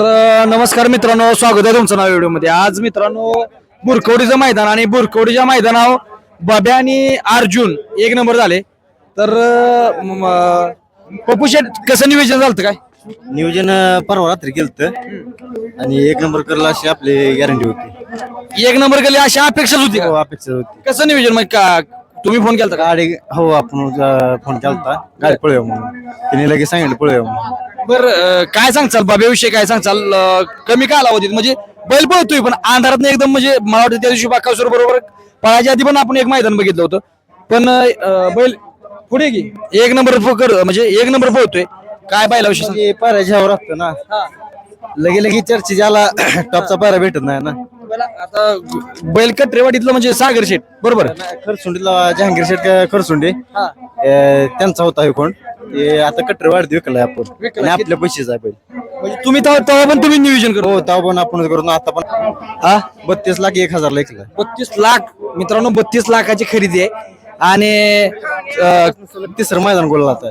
तर नमस्कार मित्रांनो स्वागत आहे तुमचं नाव व्हिडिओमध्ये. आज मित्रांनो बुरकवडीचं मैदान आणि बुरकवडीच्या मैदानावर बाब्या आणि अर्जुन एक नंबर झाले. तर पप्पू शेट कसं नियोजन झालं काय? नियोजन परवा रात्री केलं आणि एक नंबर करला अशी आपली गॅरंटी होती. एक नंबर केली अशी अपेक्षाच होती हो का अपेक्षा होती. कसं नियोजन? मग का तुम्ही फोन केला का? गाडी हो आपण फोन केलता. गाडी पळूया म्हणून. तिने लगेच सांगितलं पळूया म्हणून. बर काय सांगचाल बाब्याविषयी काय सांगचाल? अं, कमी कालावधीत म्हणजे बैल पळतोय पण अंधारात एकदम म्हणजे मला वाटतं त्या दिवशी बाकासूर बरोबर पळायच्या आधी पण आपण एक मैदान बघितलं होतं. पण अं, बैल पुढे की एक नंबर कर म्हणजे एक नंबर पळतोय. काय बैलाविषयी सांग? पायऱ्याच्यावर असतं ना लगे लगे चर्चे ज्याला टॉपचा पायरा भेटत नाही ना. आता बैल कटरेवाडीतलं म्हणजे सागर शेठ बरोबर? खरसुंडीला जहांगीर शेट खरसुंडे. अं, त्यांचा होता हे कोण? ते आता कट्टर वाढत विकलाय आपण. आणि आपल्या पैसेच आहे बैल म्हणजे तुम्ही तेव्हा तेव्हा पण तुम्ही नियोजन करू हो तेव्हा पण आपण करून आता पण हा? बत्तीस लाख एक हजार ऐकलाय बत्तीस लाख. मित्रांनो बत्तीस लाखाची खरेदी आहे. आणि अं, तिसरं मैदान गोल आहे.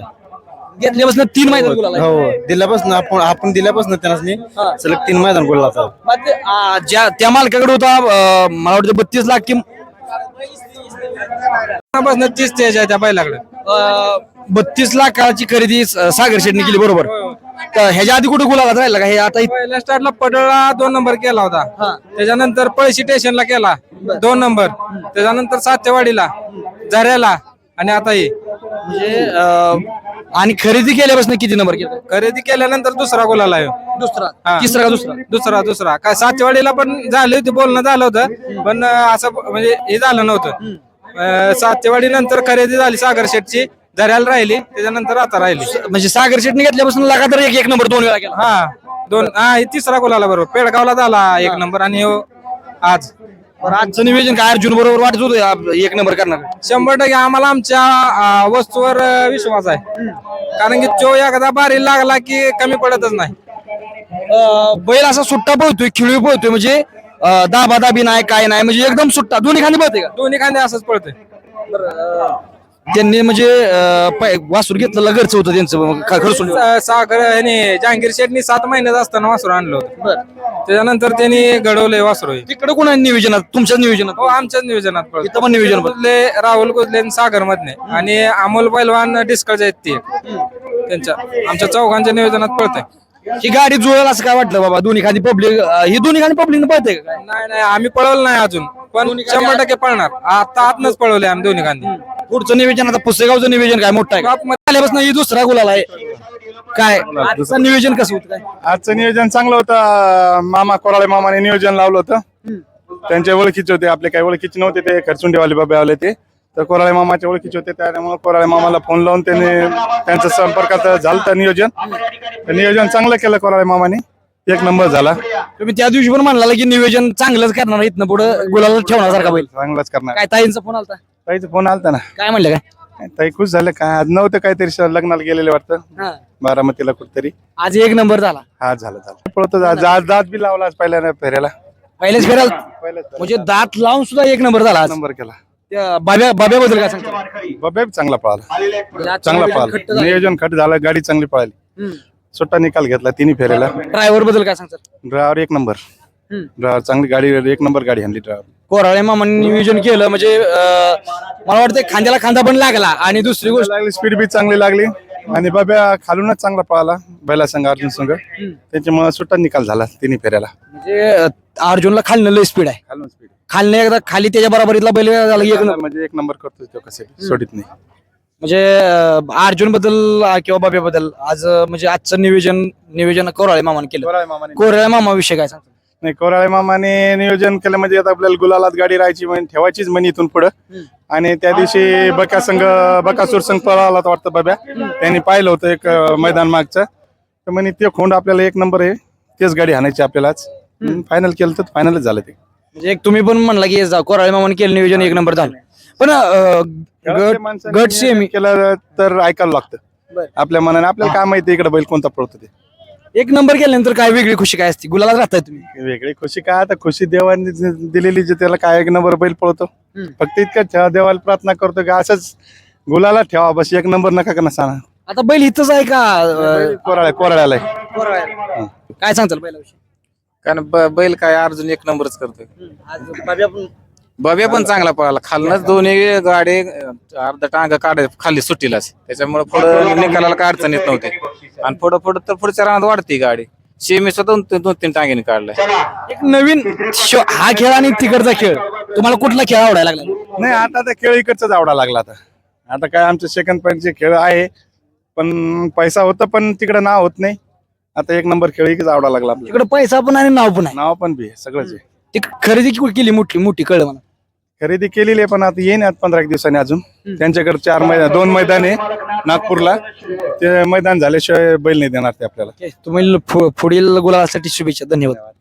घेतल्यापासून तीन मैदान गुलाल आहे. हो. दिल्यापासून आपण आपण दिल्यापासून त्यांना सलग तीन मैदान गोल होता मग ते, आ, ज्या त्या मालकाकडे होता अ, मला वाटतं बत्तीस लाख किंमपासून तीस स्टेज आहे त्या बैलाकडे. बत्तीस लाखाची खरेदी स- सागर शेटने केली बरोबर. तर ह्याच्या आधी कुठे गुलाला राहिला का? हे आता पहिल्या स्टार्टला पडळला दोन नंबर केला होता. त्याच्यानंतर पळशी स्टेशनला केला. दोन नंबर. त्याच्यानंतर सातेवाडीला झऱ्याला आणि आता हे. म्हणजे अ, आणि खरेदी केल्यापासून किती नंबर केला? खरेदी केल्यानंतर दुसरा गोलाला आहे. दुसरा. तिसरा का दुसरा? दुसरा दुसरा. काय सातेवाडीला पण झाले होते बोलणं झालं होतं. पण अं, असं म्हणजे हे झालं नव्हतं. अं, सातेवाडी नंतर खरेदी झाली सागर शेटची. झऱ्याला राहिली त्याच्यानंतर आता राहिली. म्हणजे सागर शेटने घेतल्यापासून लगातार एक एक नंबर दोन वेळा केला. हा दोन हा हे तिसरा गोलाला बरोबर. पेडगावला झाला एक नंबर आणि ह्यो आज. बरं, आजचं नियोजन काय? अर्जुन बरोबर वाटत होतं आप- एक नंबर करणार. शंभर टक्के आम्हाला आमच्या वस्तूवर अं, विश्वास आहे. कारण की तो एकदा बारी लागला की कमी पडतच नाही. अ, बैल असा सुट्टा पळतोय खिळी पळतोय म्हणजे दाबा दाबी नाही काय नाही म्हणजे एकदम सुट्टा. दोन्ही खाली पळते का? दोन्ही खांदे असंच पळतोय. त्यांनी म्हणजे अ, वासूर घेतलेलं घरचं होतं त्यांचं खरसून सा- सागर ह्याने जहांगीर शेटनी सात महिन्यात असताना वासरू आणलं होतं. त्याच्यानंतर त्यांनी घडवलंय वासरू हे. तिकडे कोणा नियोजनात? तुमच्याच नियोजनात? हो आमच्याच नियोजनात पळतो. इथं पण नियोजन. गुजले राहुल गुजले आणि सागर मधने. आणि अमोल पैलवान डिस्कळचे आहेत ते. त्यांच्या आमच्या चौघांच्या नियोजनात पळतंय. ही गाडी जुळेल असं काय वाटलं बाबा? दोन्ही खाली पब्लिक ही दोन्ही खाली पब्लिक पळते का काय? नाही नाही आम्ही पळवलं नाही अजून. पण शंभर टक्के पळणार. आता आतनच पळवले आम्ही दोन्ही गांधी पुढचं नियोजन आता पुसेगावचं नियोजन काय मोठं आहे? आल्यापासून ही दुसरा गुलाल आहे. काय? आजचं नियोजन कसं होतं काय? आजचं नियोजन चांगलं होतं. मामा कोराळे मामाने नियोजन लावलं होतं. त्यांचे ओळखीचे होते. आपले काही ओळखीचे नव्हते ते. खरचुंडीवाले बाबा आले ते. तर कोराळे मामाचे ओळखीचे होते. त्यामुळे कोराळे मामाला फोन लावून त्यांनी त्यांच्या संपर्कात झालं तर नियोजन. तर नियोजन चांगलं केलं कोराळे मामाने. एक नंबर झाला. तुम्ही त्या दिवशी पण म्हणला की नियोजन चांगलंच करणार इथनं पुढे गुलाला ठेवणार सारखा बैल चांगलाच करणार. काय ताईंचा फोन आलता? ताईचा फोन आलता ना. काय म्हणलं काय? ताई खुश झालं काय आज नव्हतं काहीतरी श- लग्नाला गेलेले वाटतं. बारामतीला कुठतरी. आज एक नंबर झाला. हा झालं झालं. पळतो आज आज दात बी लावला आज पहिल्या फेऱ्याला. पहिलेच फिराल पहिल्याच म्हणजे दात लावून सुद्धा एक नंबर झाला आज. नंबर केला. त्या बाब्या बाब्याबद्दल काय सांगता? बाबा बी चांगला पळाला. चांगला पळाला. नियोजन खट झालं गाडी चांगली पळाली. सुट्टा निकाल घेतला तिन्ही फेऱ्याला. ड्रायव्हरबद्दल काय सांगतात ड्रायव्हर एक नंबर. ड्रायव्हर चांगली गाडी एक नंबर गाडी आणली ड्रायव्हर कोराळे मामांनी नियोजन केलं. म्हणजे अं, मला वाटतं खांद्याला खांदा पण लागला. आणि दुसरी गोष्ट लागली स्पीड बी चांगली लागली. आणि बाब्या खालूनच चांगला पळाला बैला संघ अर्जुन संघ. त्याच्यामुळे सुट्टा निकाल झाला तिन्ही फेऱ्याला. म्हणजे अं, अर्जुनला खालनं लय स्पीड आहे. खालून स्पीड खालनं एकदा खाली त्याच्या बरोबरीतला बैल झाला एक नंबर. म्हणजे एक नंबर करतो तो कसे सोडित नाही. म्हणजे अर्जुनबद्दल किंवा बाब्या बद्दल आज अं, म्हणजे आजचं नियोजन नियोजन कोराळे मामाने केलं. कोराळे मामाने कोराळे मामा विषय काय सांगतात नाही कोराळे मामाने नियोजन केलं म्हणजे आता आपल्याला गुलालात गाडी राहायची म्हणजे ठेवायचीच म्हणे इथून पुढं. आणि त्या दिवशी बका संघ बकासूर संघ पळाला वाटतं बाब्या. त्यांनी पाहिलं होतं एक मैदान मागचं. तर म्हणे ते खोंड आपल्याला एक नंबर आहे. तेच गाडी हाणायची आपल्यालाच फायनल केलं तर फायनलच झालं ते. म्हणजे एक तुम्ही पण म्हणला की जा- कोराळे मामाने केलं नियोजन एक नंबर झालं. पण गट सेमी केलं तर ऐकायला लागतं. आपल्या मनाने आपल्याला काय माहिती इकडे बैल कोणता पळतो ते. एक नंबर केल्यानंतर काय वेगळी खुशी काय असते? गुलाला राहताय तुम्ही. वेगळी खुशी काय? आता खुशी देवाने दि- दिलेली जे त्याला काय एक नंबर बैल पळतो. फक्त इतकं ठेवा देवाला प्रार्थना करतो की असंच गुलाला ठेवा बस एक नंबर नका का नसा आता बैल इथंच आहे का? अं, कोराळ्या कोराळ्याला आहे. काय सांगताल बैलाविषयी? कारण ब- बैल काय अर्जुन एक नंबरच करतोय. आज बब्या पण चांगला. पळाला. खालनच दोन्ही गाडी अर्धा टांग काढ खाली सुट्टीलाच त्याच्यामुळे पुढं निकालाला काय अडचण येत नव्हती. आणि पुढं पुढं तर पुढच्या रानात वाढते गाडी. शेमी दोन दोन तीन टांगेने काढलाय. एक नवीन शो हा खेळ आणि तिकडचा खेळ. तुम्हाला कुठला खेळ आवडायला लागला? नाही आता त्या खेळ इकडचाच आवडा लागला आता. आता काय आमचे सेकंड पॉईंटचे खेळ आहे. पण पैसा होता पण तिकडे नाव होत नाही. आता एक नंबर खेळ इकडेच आवडा लागला आपल्याला. तिकडे पैसा पण आणि नाव पण आहे. नाव पण बी आहे, सगळंच आहे. ती खरेदी की- केली मोठी मोठी कळलं मला. खरेदी केलेली आहे पण आता येईन आज पंधरा एक दिवसांनी अजून. त्यांच्याकडे चार मैदान दोन मैदान आहे नागपूरला. ते मैदान झाल्याशिवाय बैल नाही देणार ते आपल्याला. तुम्ही पुढील गुलाबासाठी शुभेच्छा धन्यवाद.